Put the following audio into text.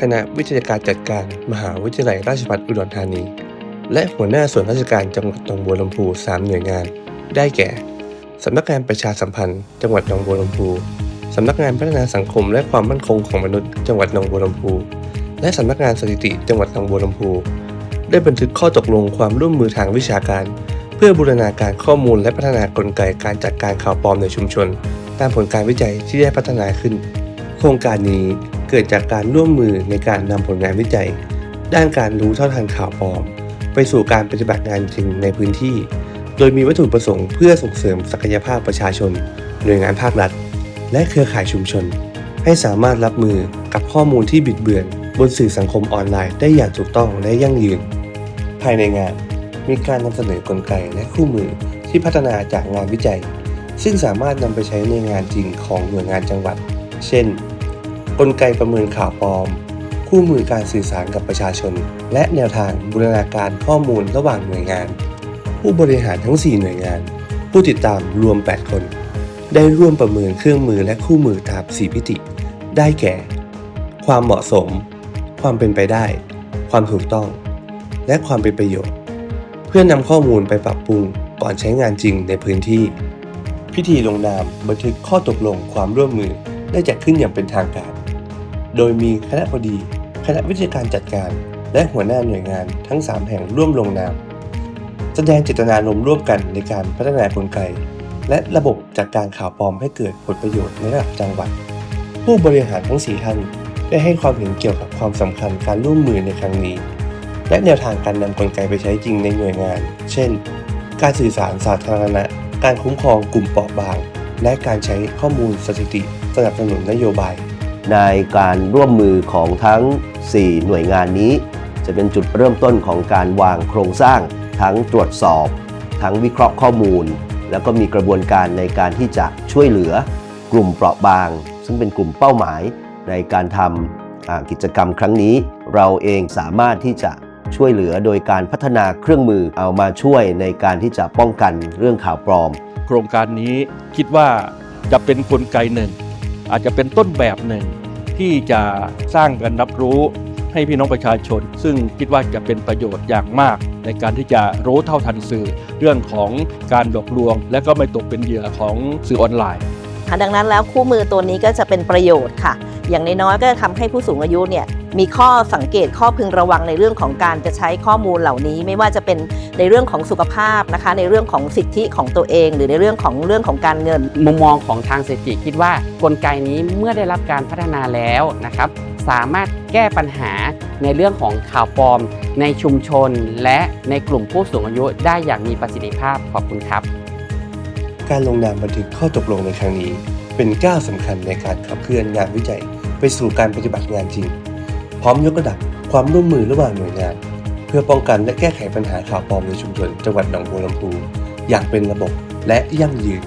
คณะวิทยาการจัดการมหาวิทยาลัยราชภัฏอุดรธานี และหัวหน้าส่วนราชการจังหวัดหนองบัวลำพู 3 หน่วยงาน ได้แก่สำนักงานประชาสัมพันธ์ จังหวัดหนองบัวลำพูสำนักงานพัฒนาสังคมและความมั่นคงของมนุษย์จังหวัดหนองบัวลำพู และสำนักงานสถิติจังหวัดหนองบัวลำพูได้บันทึกข้อตกลงความร่วมมือทางวิชาการ เพื่อบูรณาการข้อมูลและพัฒนากลไกการจัดการข่าวปลอมในชุมชน ตามผลการวิจัยที่ได้พัฒนาขึ้น โครงการนี้ เกิดจากการร่วมมือในการนำผลงานวิจัย ด้านการรู้เท่าทันข่าวปลอม ไปสู่การปฏิบัติงานจริงในพื้นที่ โดยมีวัตถุประสงค์เพื่อส่งเสริมศักยภาพประชาชน หน่วยงานภาครัฐ และเครือข่ายชุมชน ให้สามารถรับมือกับข้อมูลที่บิดเบือน บนสื่อสังคมออนไลน์ได้อย่างถูกต้องและยั่งยืน ภายในงาน มีการนำเสนอกลไกและคู่มือที่พัฒนาจากงานวิจัย ซึ่งสามารถนำไปใช้ในงานจริงของหน่วยงานจังหวัด เช่น กลไกประเมินข่าวปลอม คู่มือการสื่อสารกับประชาชน และแนวทางบูรณาการข้อมูลระหว่างหน่วยงาน ผู้บริหารทั้ง 4 หน่วยงาน ผู้ติดตามรวม 8 คน ได้ร่วมประเมินเครื่องมือและคู่มือตาม4พิติ ได้แก่ ความเหมาะสม ความเป็นไปได้ ความถูกต้อง และความเป็นประโยชน์ เพื่อนำข้อมูลไปปรับปรุงก่อนใช้งานจริงในพื้นที่ พิธีลงนามบันทึกข้อตกลงความร่วมมือได้จัดขึ้นอย่างเป็นทางการ โดยมีคณะบดี คณะวิทยาการจัดการ และหัวหน้าหน่วยงานทั้ง 3 แห่งร่วมลงนาม แสดงเจตนารมณ์ร่วมกันในการพัฒนากลไก และระบบจัดการข่าวปลอมให้เกิดผลประโยชน์ในระดับจังหวัด ผู้บริหารทั้ง 4 ท่านได้ให้ความเห็นเกี่ยวกับความสำคัญการร่วมมือในครั้งนี้ และแนวทางการนำกลไกไปใช้จริงในหน่วยงาน เช่น การสื่อสารสาธารณะ การคุ้มครองกลุ่มเปราะบาง และการใช้ข้อมูลสถิติ สนับสนุนนโยบาย ในการร่วมมือของทั้ง 4 หน่วยงานนี้ จะเป็นจุดเริ่มต้นของการวางโครงสร้าง ทั้งตรวจสอบ ทั้งวิเคราะห์ข้อมูล แล้วก็มีกระบวนการในการที่จะช่วยเหลือกลุ่มเปราะบาง ซึ่งเป็นกลุ่มเป้าหมายในการทำกิจกรรมครั้งนี้ เราเองสามารถที่จะช่วยเหลือโดยการพัฒนาเครื่องมือเอามาช่วยในการที่จะป้องกันเรื่องข่าวปลอม โครงการนี้คิดว่าจะเป็นกลไกหนึ่ง อาจจะเป็นต้นแบบหนึ่ง ที่จะสร้างการรับรู้ให้พี่น้องประชาชน ซึ่งคิดว่าจะเป็นประโยชน์อย่างมาก ในการที่จะรู้เท่าทันสื่อ เรื่องของการหลอกลวง และก็ไม่ตกเป็นเหยื่อของสื่อออนไลน์ค่ะดังนั้นแล้วคู่มือตัวนี้ก็จะเป็นประโยชน์ค่ะ อย่างน้อยๆก็จะทำให้ผู้สูงอายุเนี่ย มีข้อสังเกตข้อพึงระวังในเรื่องของการจะใช้ข้อมูลเหล่านี้ ไม่ว่าจะเป็นในเรื่องของสุขภาพนะคะ ในเรื่องของสิทธิของตัวเอง หรือในเรื่องของเรื่องของการเงิน มุมมองของทางเศรษฐกิจคิดว่ากลไกนี้เมื่อได้รับการพัฒนาแล้วนะครับ สามารถแก้ปัญหาในเรื่องของข่าวปลอม ในชุมชน และในกลุ่มผู้สูงอายุได้อย่างมีประสิทธิภาพขอบคุณครับ การลงนามบันทึกข้อตกลงในครั้งนี้ เป็นก้าวสำคัญในการขับเคลื่อนงานวิจัย ไปสู่การปฏิบัติงานจริง พร้อมยกระดับความร่วมมือระหว่างหน่วยงาน เพื่อป้องกันและแก้ไขปัญหาข่าวปลอมในชุมชนจังหวัดหนองบัวลำพูอย่างเป็นระบบและยั่งยืน